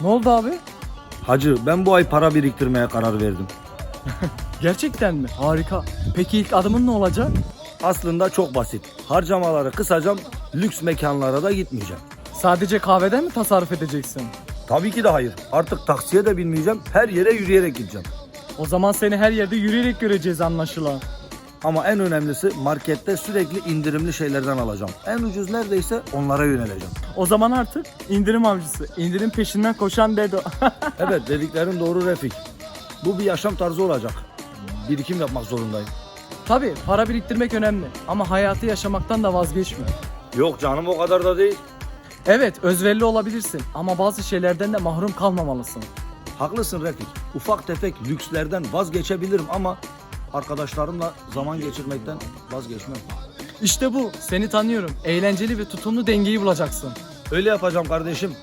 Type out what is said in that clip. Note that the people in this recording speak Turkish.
Ne oldu abi? Hacı ben bu ay para biriktirmeye karar verdim. Gerçekten mi? Harika. Peki ilk adımın ne olacak? Aslında çok basit. Harcamaları kısacağım, lüks mekanlara da gitmeyeceğim. Sadece kahveden mi tasarruf edeceksin? Tabii ki de hayır. Artık taksiye de binmeyeceğim, her yere yürüyerek gideceğim. O zaman seni her yerde yürüyerek göreceğiz anlaşılan. Ama en önemlisi markette sürekli indirimli şeylerden alacağım. En ucuz neredeyse onlara yöneleceğim. O zaman artık indirim avcısı, indirim peşinden koşan dedo. Evet dediklerin doğru Refik. Bu bir yaşam tarzı olacak. Birikim yapmak zorundayım. Tabii para biriktirmek önemli ama hayatı yaşamaktan da vazgeçme. Yok canım o kadar da değil. Evet özverili olabilirsin ama bazı şeylerden de mahrum kalmamalısın. Haklısın Refik. Ufak tefek lükslerden vazgeçebilirim ama arkadaşlarımla zaman geçirmekten vazgeçmem. İşte bu seni tanıyorum. Eğlenceli ve tutumlu dengeyi bulacaksın. Öyle yapacağım kardeşim.